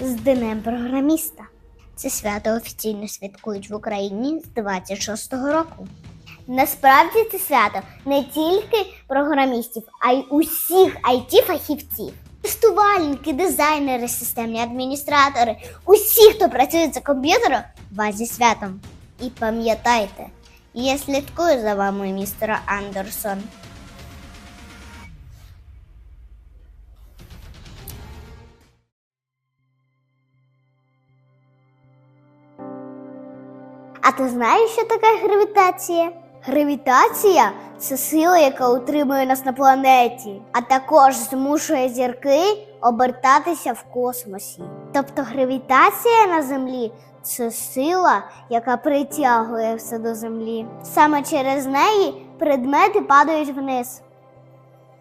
з Днем програміста. Це свято офіційно святкують в Україні з 26-го року. Насправді це свято не тільки програмістів, а й усіх IT-фахівців. Тестувальники, дизайнери, системні адміністратори, усі, хто працює за комп'ютером, вас зі святом. І пам'ятайте, я слідкую за вами, містер Андерсон. А ти знаєш, що таке гравітація? Гравітація це сила, яка утримує нас на планеті, а також змушує зірки обертатися в космосі. Тобто гравітація на Землі це сила, яка притягує все до Землі. Саме через неї предмети падають вниз.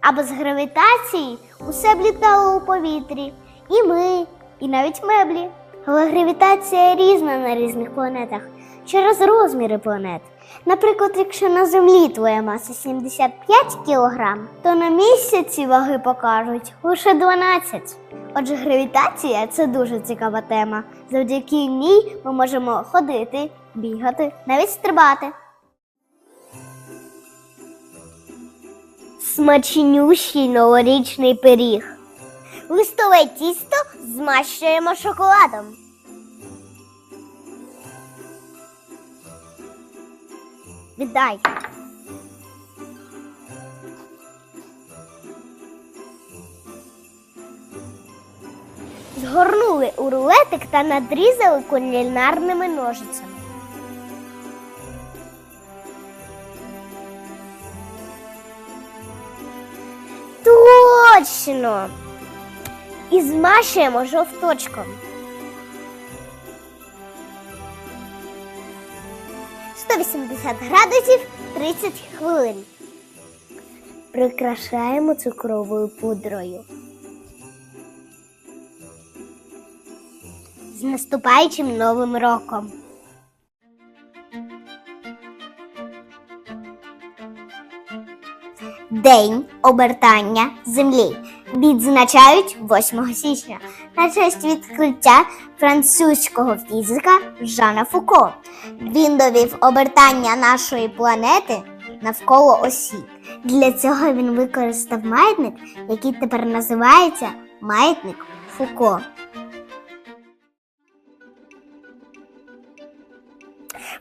А без гравітації усе б літало у повітрі. І ми, і навіть меблі. Але гравітація різна на різних планетах через розміри планет. Наприклад, якщо на Землі твоя маса 75 кг, то на місяці ваги покажуть лише 12. Отже, гравітація це дуже цікава тема. Завдяки ній ми можемо ходити, бігати, навіть стрибати. Смачнющий новорічний пиріг. Листове тісто змащуємо шоколадом. Віддай. Згорнули у рулетик та надрізали кулінарними ножицями. Точно! І змащуємо жовточком. 180 градусів 30 хвилин. Прикрашаємо цукровою пудрою. З наступаючим новим роком. День обертання землі відзначають 8 січня на честь відкриття французького фізика Жана Фуко. Він довів обертання нашої планети навколо осі. Для цього він використав маятник, який тепер називається маятник Фуко.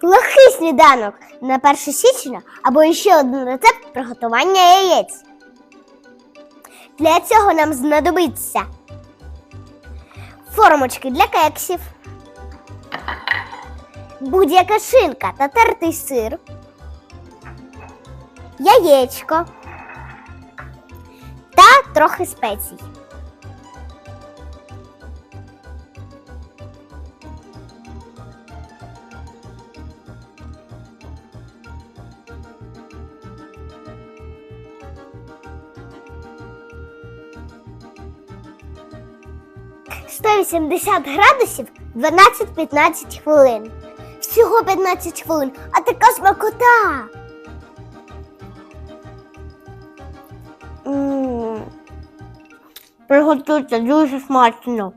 Легкий сніданок на 1 січня або ще один рецепт приготування яєць. Для цього нам знадобиться формочки для кексів, будь-яка шинка та тертий сир, яєчко. Та трохи спецій. – 180 градусів 12-15 хвилин. Всього 15 хвилин, а така смакота. Приготуйте дуже смачно.